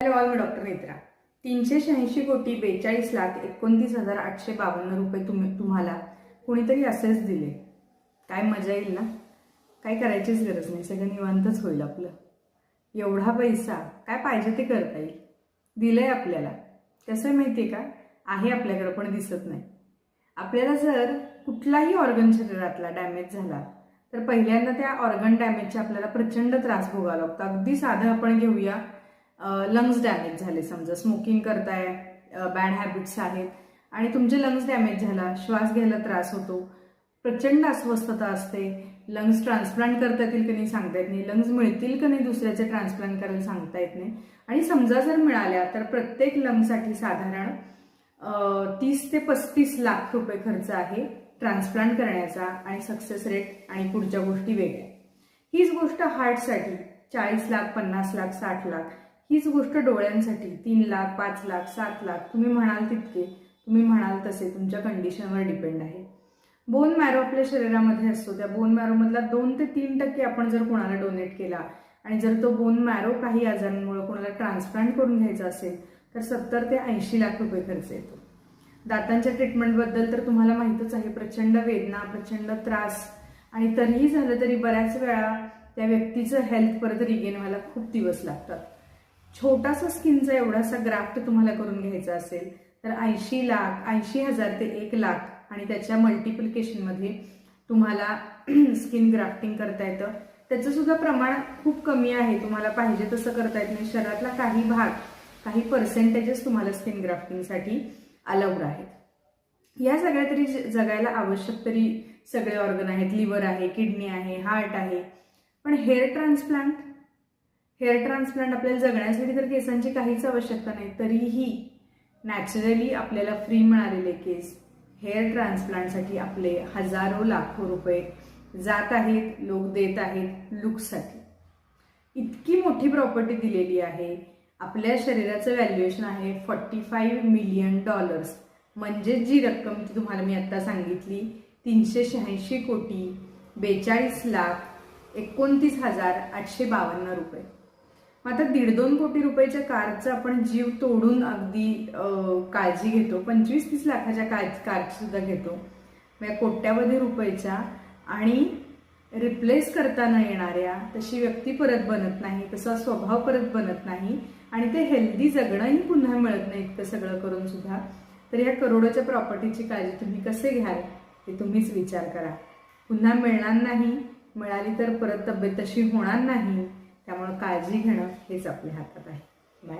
Hello all मी doctor Netra तीनशे शहाऐंशी कोटी बेचाळीस लाख एकोणतीस हजार आठशे बावन्न रुपये तुम्ही तुम्हाला कुणीतरी असेच दिले. काय मजा येईल ना? काय करायचीच गरज नाही सगळं निवांतच होईल आपलं. एवढा पैसा काय पाहिजे ते करता येईल. दिलंय आपल्याला. कसं आहे माहिती आहे का? आहे आपल्याकडं पण दिसत नाही. आपल्याला जर कुठलाही ऑर्गन शरीरातला डॅमेज झाला तर पहिल्यांदा त्या ऑर्गन डॅमेजचे आपल्याला प्रचंड त्रास भोगावा लागतो. अगदी साधं आपण घेऊया लंग्स डॅमेज झाले. समजा स्मोकिंग करताय बॅड हॅबिट्स आहेत आणि तुमचे लंग्स डॅमेज झाला श्वास घ्यायला त्रास होतो. प्रचंड अस्वस्थता असते. लंग्स ट्रान्सप्लांट करता येतील की नाही सांगता येत नाही. लंग्स मिळतील का नाही दुसऱ्याचे ट्रान्सप्लांट करायला सांगता येत नाही. आणि समजा जर मिळाल्या तर प्रत्येक लंगसाठी साधारण तीस ते पस्तीस लाख रुपये खर्च आहे ट्रान्सप्लांट करण्याचा आणि सक्सेस रेट आणि पुढच्या गोष्टी वेगळ्या. हीच गोष्ट हार्टसाठी चाळीस लाख पन्नास लाख साठ लाख हीच गोष्ट डोळ्यांसाठी तीन लाख पाच लाख सात लाख तुम्ही म्हणाल तितके तुम्ही म्हणाल तसे तुमच्या कंडिशनवर डिपेंड आहे. बोन मॅरो आपल्या शरीरामध्ये असतो त्या बोन मॅरोमधला दोन ते तीन टक्के आपण जर कोणाला डोनेट केला आणि जर तो बोन मॅरो काही आजारांमुळे कोणाला ट्रान्सप्लांट करून घ्यायचा असेल तर सत्तर ते ऐंशी लाख रुपये खर्च येतो. दातांच्या ट्रीटमेंटबद्दल तर तुम्हाला माहीतच आहे प्रचंड वेदना प्रचंड त्रास आणि तरीही झालं तरी बऱ्याच वेळा त्या व्यक्तीचं हेल्थ परत रिगेन व्हायला खूप दिवस लागतात. छोटासा स्किनचा एवढासा ग्राफ्ट तुम्हाला करून घ्यायचा असेल तर ऐंशी लाख ऐंशी हजार ते एक लाख आणि त्याच्या मल्टिप्लिकेशनमध्ये तुम्हाला स्किन ग्राफ्टिंग करता येतं. त्याचं सुद्धा प्रमाण खूप कमी आहे तुम्हाला पाहिजे तसं करता येत नाही. शरीरातला काही भाग काही पर्सेंटेजेस तुम्हाला स्किन ग्राफ्टिंगसाठी अलाउड आहेत. या सगळ्या तरी जगायला आवश्यक तरी सगळे ऑर्गन आहेत. लिव्हर आहे किडनी आहे हार्ट आहे. पण हेअर ट्रान्सप्लांट हेअर ट्रान्सप्लांट आपल्याला जगण्यासाठी तर केसांची काहीच आवश्यकता नाही तरीही नॅचरली आपल्याला फ्री मिळालेले केस हेअर ट्रान्सप्लांटसाठी आपले हजारो लाखो रुपये जात आहेत लोक देत आहेत लुकसाठी. इतकी मोठी प्रॉपर्टी दिलेली आहे आपल्या शरीराचं व्हॅल्युएशन आहे फॉर्टी फाईव्ह मिलियन डॉलर्स म्हणजे जी रक्कम ती तुम्हाला मी आत्ता सांगितली तीनशे शहाऐंशी कोटी बेचाळीस लाख एकोणतीस हजार आठशे बावन्न रुपये. मग आता दीड दोन कोटी रुपयाच्या कारचा आपण जीव तोडून अगदी काळजी घेतो. पंचवीस तीस लाखाच्या कार कारची सुद्धा घेतो कोट्यावधी रुपयाच्या आणि रिप्लेस करता न येणाऱ्या तशी व्यक्ती परत बनत नाही तसा स्वभाव परत बनत नाही आणि ते हेल्दी जगणंही पुन्हा मिळत नाही इतकं सगळं करून सुद्धा तर या करोडोच्या प्रॉपर्टीची काळजी तुम्ही कसे घ्याल हे तुम्हीच विचार करा. पुन्हा मिळणार नाही मिळाली तर परत तब्येत तशी होणार नाही. त्यामुळे काळजी घेणं हेच आपल्या हातात आहे.